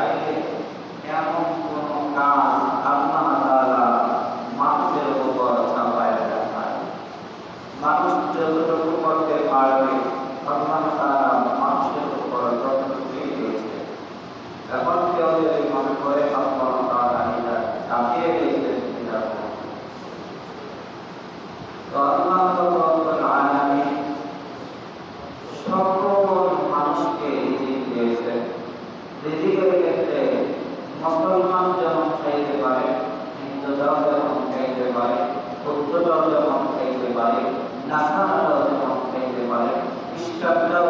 aí é a mão colocar chapter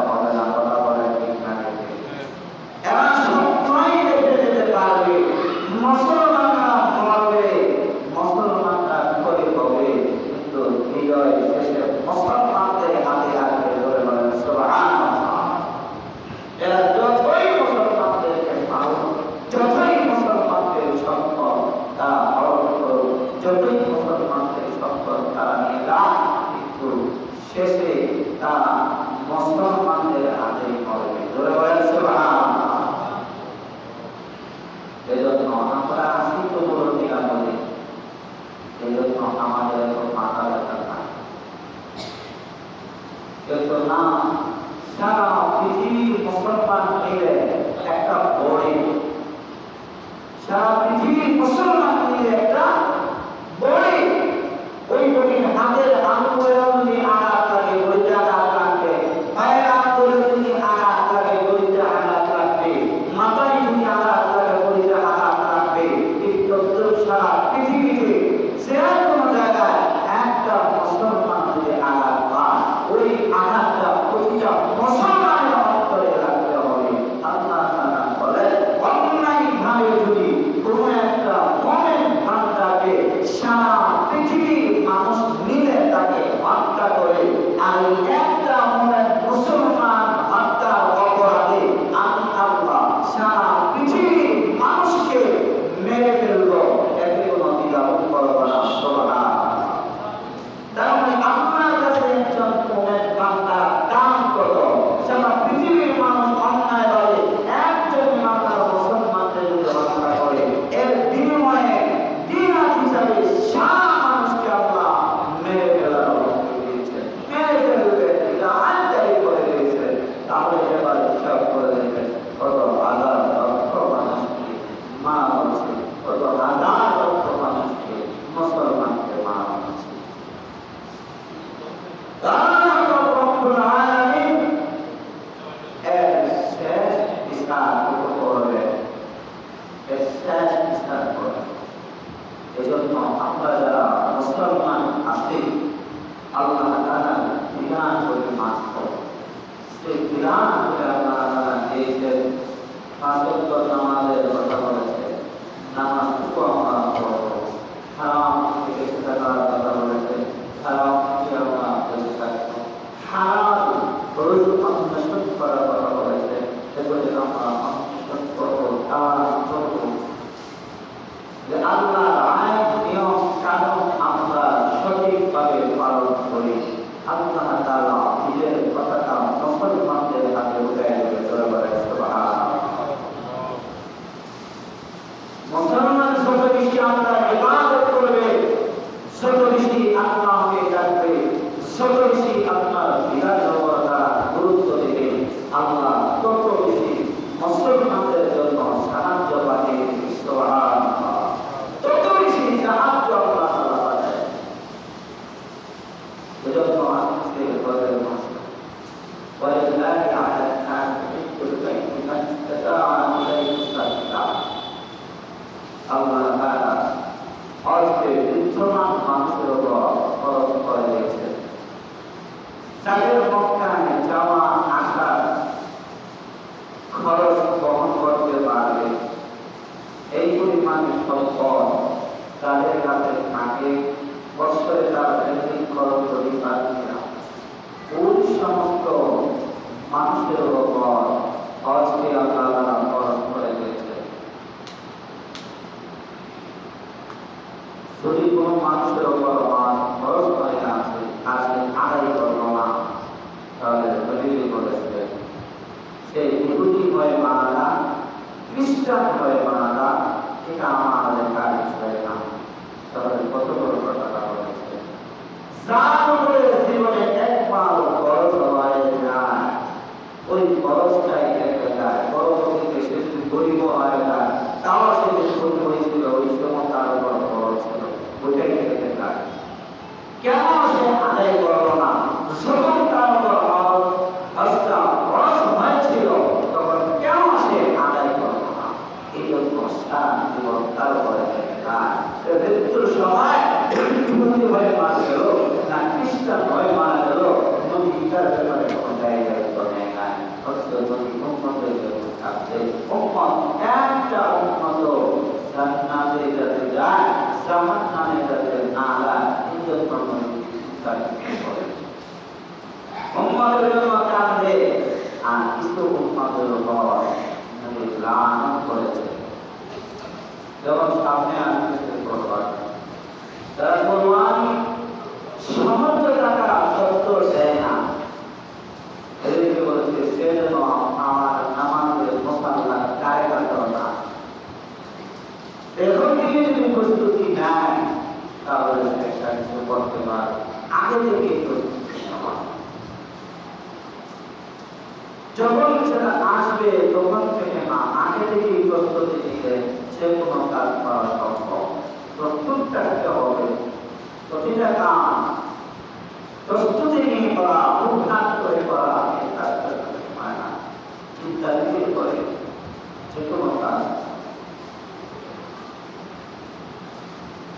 Зато করবেন স্থায়ী স্থান করবেন এজন্য আমরা যারা মুসলমান আছি, আল্লাহ তারা বিধান করে মানব সেই বিধান করে আল্লাহ তারা দিয়েছেন পাঁচত্ব নামাজের বলেছে নামাজ আমরা করব হারাম মানাটা এটা আমাদের কাজ ছিল না। তাহলে কত বড় কথাটা বলেছে? জীবনে একবার খরচ হয় না। ওই খরচটাই যখন সামনে আসবে প্রভাব তারা কোরআন শহর যদি নাই তাহলে একটা কিছু করতে পারে আগে থেকে যখন সেটা আসবে, তখন থেকে না আগে থেকেই প্রস্তুতি নিলে সে কোনো কাজ করা সম্ভব। প্রস্তুত থাকতে হবে। প্রতিটা কাজ প্রস্তুতি নিয়ে করা উদ্ঘাত করে করা চিন্তা করে যে কোনো কাজ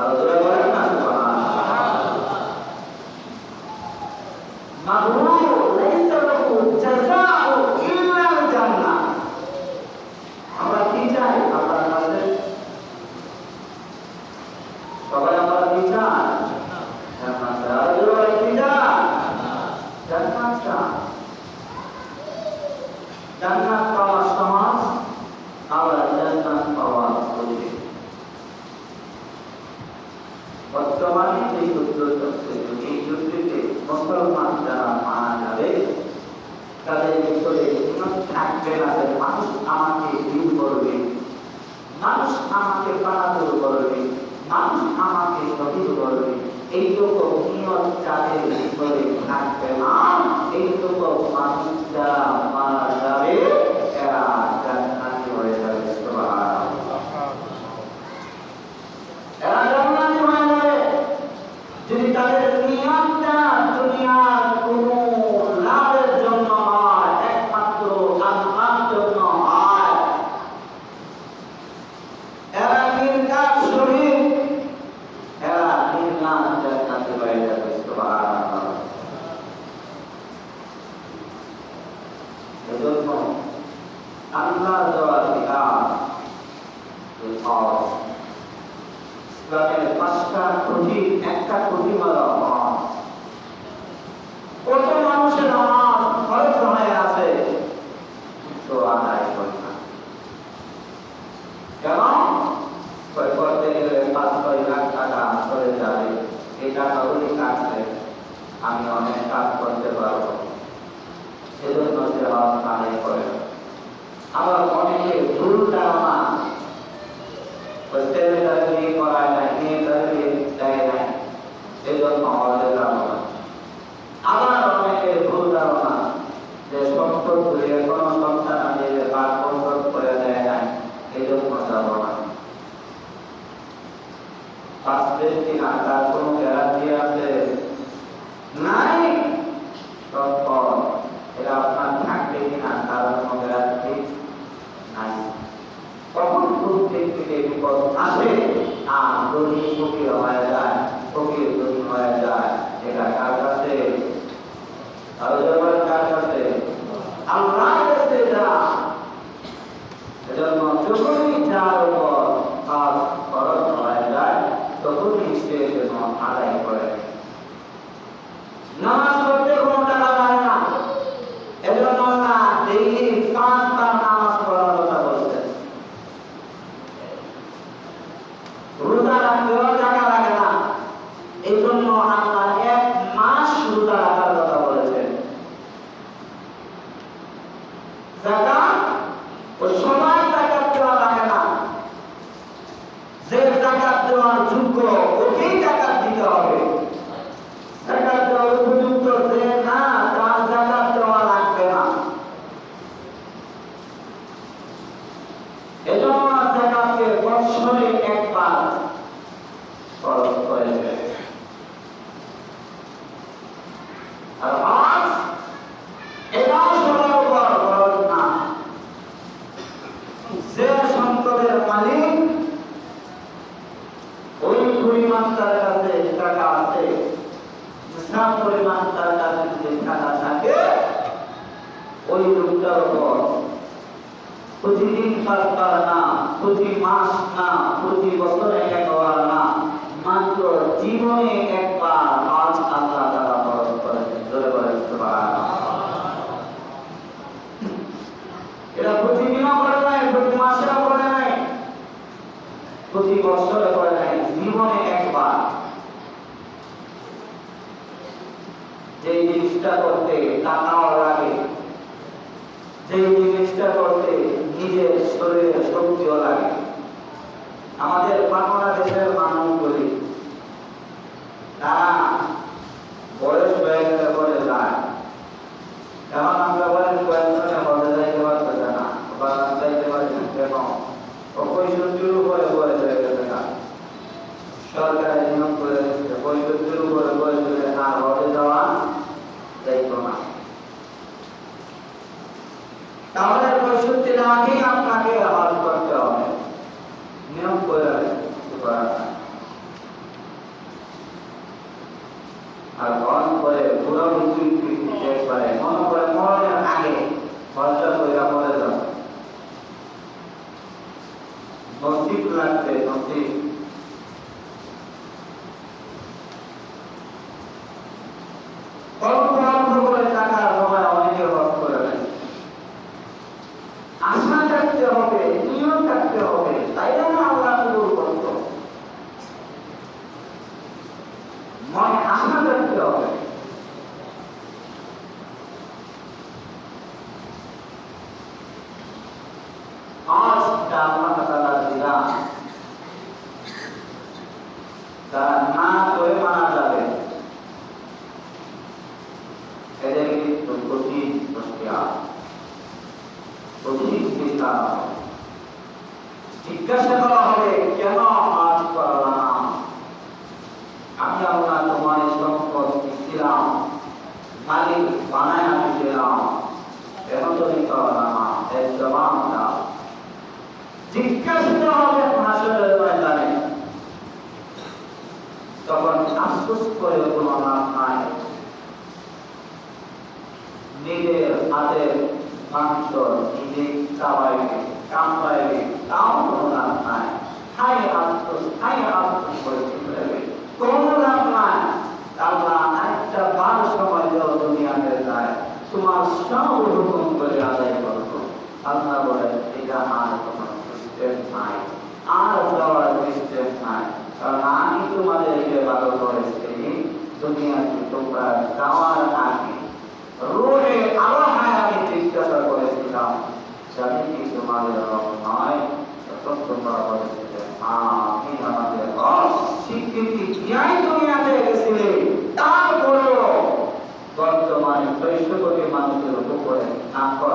আল জান্নাহ আমরা কি চাই আল্লাহর কাছে সবাই আমরা কি চাই জান্নাত বলেন জান্নাত চাই জান্নাত পাওয়া সহজ আবার জান্নাত পাওয়া কঠিন বর্তমানে যে যুদ্ধ চলছে এই যুদ্ধে মুসলমান যারা মারা যাবে তাদের ভিতরে ইমান যে মানুষ আমাকে দিন করবে। মানুষ আমাকে বাহাদুর করবে। মানুষ আমাকে শহীদ করবে। এই নিয়ত যাদের ভিতরে থাকবে না এইটুকু মানুষ যারা মারা যাবে এরা জান্নাতি হয়ে যাবে সুবহানাল্লাহ এরা জান্নাতি হয়ে যাবে যদি তাদের নিয়তটা দুনিয়ার কোনো লাভের জন্য হয় একমাত্র আল্লাহর জন্য হয় এরা নির্ঘাত শহীদ এরা নির্ঘাত জান্নাতে হয়ে যাবে সুবহানাল্লাহ এজন্য আল্লাহর দেওয়া বিধান এই হজ ইসলামের পাঁচটা খুঁটি একটা খুঁটি মারা হজ কত মানুষের নামাজ ফরজ হয়ে আছে তো আদায় করে না কেন কয় কাজ করতে সেজন্য আবার ধারণা আবার অনেকের ভুল ধারণা যে সম্পদ ধরে কোনো সন্তান আমি পাঁচ বছর করে দেয় না এই জন্য যাব না পাঁচ ব্যক্তি না তার কোনো গ্যারান্টি আছে নাই তখন এটা আপনার থাকবে কিনা তার কোনো গ্যারান্টি নাই কখন থেকে বিপদ আসে আর ধনী ফকির হয়ে যায়, ফকির ধনী হয়ে যায়। এটা কার কাছে? কার কাছে? আল্লাহ কাছে যা। এজন্য যখনই যার উপর খরচ হয়ে যায়, তখনই সে যেন আদায় করে নামাজ পড়তে কোনো টাকা লাগে না এজন্য না ডেইলি পাঁচবার নামাজ পড়ার কথা বলছেন রোজা রাখতেও টাকা লাগে না এই জন্য আল্লাহ এক মাস রোজা রাখার কথা বলেছেন জাকাত ওই সময় তার কাছে টাকা আছে না পরিমাণ তার কাছে যদি টাকা থাকে ওই লোকটার উপর প্রতিদিন সরকার না প্রতি মাস না প্রতি বছরে একবার না মাত্র জীবনে একবার পাঁচ আল্লাহ তারা খরচ করে ধরে করে এটা প্রতিদিনও করে নাই প্রতি মাসেও করে নাই প্রতি বছরে করে নাই জীবনে যে জিনিসটা করতে টাকাও লাগে, যে জিনিসটা করতে নিজের শরীরে শক্তিও লাগে। আমাদের বাংলাদেশের মানুষগুলি, তারা বয়স হয়ে গেলে বলে যায়। এখন আমরা বলেন কয়েকজনে বলে যাইতে পারতেছে না, বা যাইতে পারছে না। পঁয়ষট্টির উপরে বয়স হয়ে গেছে না। সরকারের নিয়ম করে পঁয়ষট্টির উপরে বয়স হলে আর হজে যাইতো না তাহলে পঁয়ষট্টির আগেই আপনাকে হজ করতে হবে নিয়ম করে কিছু করার নাই। আর হজ করে পুরো রুচি শেষ করে মনে করে মরণের আগে হজটা কইরা মরে যাবে নসিব লাগবে নসিব অল্প অল্প করে টাকা সময় অনেকে হজ করে নেয় আশা থাকতে হবে নিয়ম থাকতে হবে তাই না আল্লাহ কবুল করত মনে আশা থাকতে হবে আজ আল্লাহ তাআলা দিলাম যারা না করে মারা যাবে কিন্তু কঠিন প্রক্রিয়া কঠিন জিজ্ঞাসা করা হবে, কেন আজ করলা না? আমি আল্লাহ তোমার সম্পদ দিচ্ছিলাম, মালিক বানায় আমি দিলাম কেন তুমি করলা না, এর জবাব দাও। জিজ্ঞাসা হবে হাসরের ময়দানে। তখন আফসোস করে কোনো লাভ নাই নিজের হাতের মাংস নিজে চাবাইবে কামড়াইবে তাও কোনো লাভ নাই হাই আফসোস হাই আফসোস করে চলে যাবে কোনো লাভ নাই আল্লাহ একটা বার সময় যাও দুনিয়াতে যায় তোমার সব হুকুম করে আদায় করব আল্লাহ বলে এটা আর কোনো সিস্টেম নাই আর যাওয়ার সিস্টেম নাই কারণ আমি তোমাদেরকে ভালো করেছি দুনিয়াতে তোমরা যাওয়ার আগে রোহে আবহাওয়া আমি জিজ্ঞাসা করেছিলাম জানি কি তোমাদের রব নয় তখন তোমরা বলেছিলে আমি আমাদের রব স্বীকৃতি দিয়াই দুনিয়াতে গেছিলে তারপরেও বর্তমানে ছয়শো কোটি মানুষের উপরে নাফর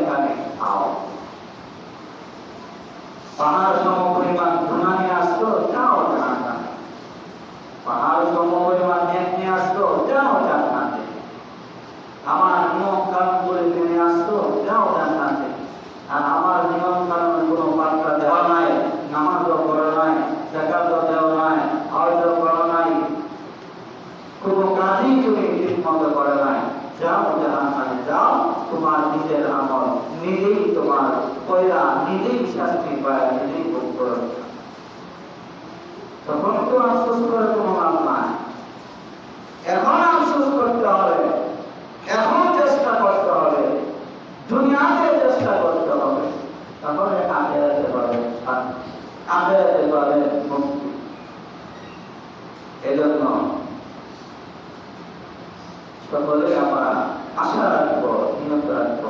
পাহাড় পাবে মুক্তি এজন্য সকলে আমরা আশা রাখব নিয়ত রাখব।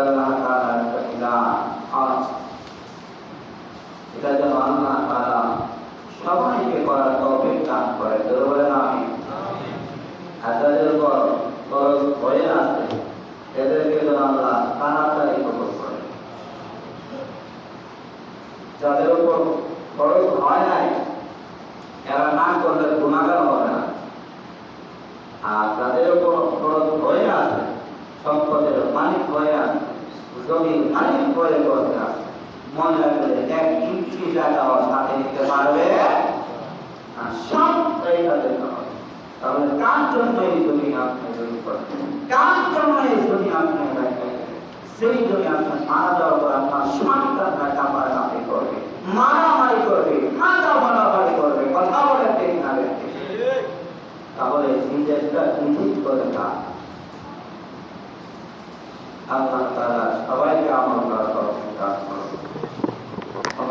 আল্লাহ তাআলা একটা ইলাহ এটা যেন আল্লাহ তাআলা সবাইকে করার তৌফিক দান করে। জোরে আমি। আর যাদের উপর খরচ হয়ে আছে এদেরকে যেন আল্লাহ তাড়াতাড়ি কবল করে যাদের উপর খরচ হয় নাই, এরা না করলে গুণাগার হবে না। আর যাদের উপর খরচ হয়ে আছে, সম্পদের মালিক হয়ে আছে, জমির মালিক হয়ে আছে মনে রাখলে এক ইঞ্চি জায়গাও সাথে নিতে পারবে আর সব তাদের তাহলে কার জন্য এই জমি আপনি কার জন্য এই জমি আপনি সেই জন্য আপনার মারা যাওয়ার পর আপনার সন্তান কাপড় কাপড় করবে মারামারি করবে মাথা মারামারি করবে, কথা বলে ঠিক না তাহলে নিজেরটা নিজেই করে না আল্লাহ তারা সবাইকে আমল করার কাজ করবে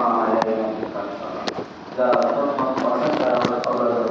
আমার যারা প্রথম কথা তারা আমরা